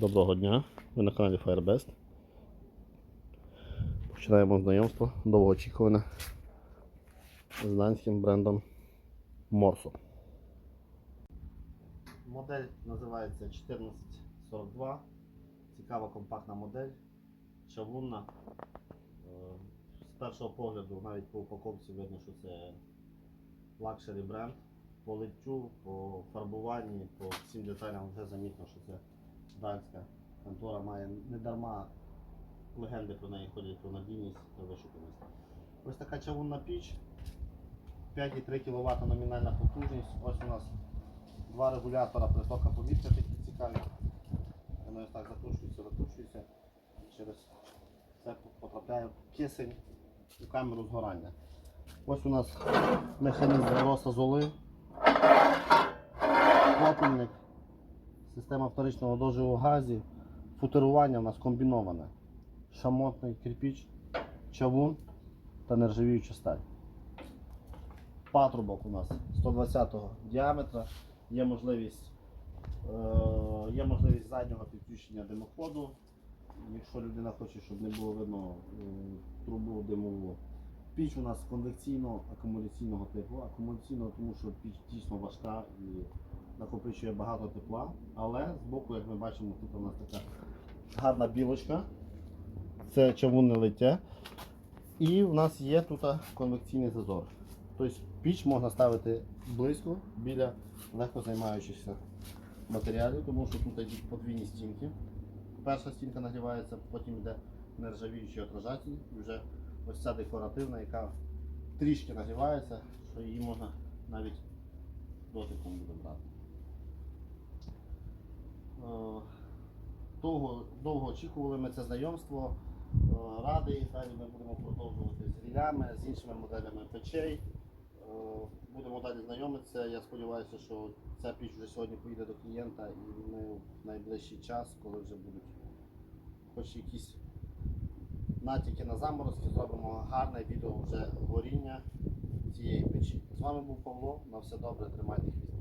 Доброго дня, ви на каналі Firebest. Починаємо знайомство довгоочікуване з данським брендом Morso. Модель називається 1442. Цікава компактна модель, чавунна. Е, З першого погляду, навіть по упаковці видно, що це лакшері бренд. По литтю, по фарбуванні, по всім деталям вже замітно, що це данська контора має не дарма легенди про неї ходять про надійність та вишуканість. Ось така чавунна піч, 5,3 кВт номінальна потужність. Ось у нас два регулятора притока повітря такі цікаві. Вони ось так закручуються, викручуються. І через це потрапляє кисень у камеру згорання. Ось у нас механізм роста золи, система вторичного доживу газів, футерування у нас комбіноване. Шамотний кирпіч, чавун та нержавіюча сталь. Патрубок у нас 120-го діаметра, є можливість, е, є можливість заднього підключення димоходу. Якщо людина хоче, щоб не було видно е, трубу димову. Піч у нас конвекційно акумуляційного типу. Акумуляційного, тому що піч дійсно важка і накопичує багато тепла. Але збоку, як ми бачимо, тут у нас така гарна білочка. Це чавунне лиття. І в нас є тут конвекційний зазор. Тобто піч можна ставити близько біля легко займаючихся матеріалів, тому що тут йдуть подвійні стінки. Перша стінка нагрівається, потім йде нержавіючий отражатель, і вже ось ця декоративна, яка трішки нагрівається, що її можна навіть дотиком буде брати. Е, Довго, довго очікували ми це знайомство. Е, Радий, далі ми будемо продовжувати з рілями, з іншими моделями печей. Е, Будемо далі знайомитися. Я сподіваюся, що ця піч вже сьогодні поїде до клієнта і ми в найближчий час, коли вже будуть хоч якісь натяки на заморозки, зробимо гарне відео вже горіння цієї печі. З вами був Павло. На все добре, тримайтесь.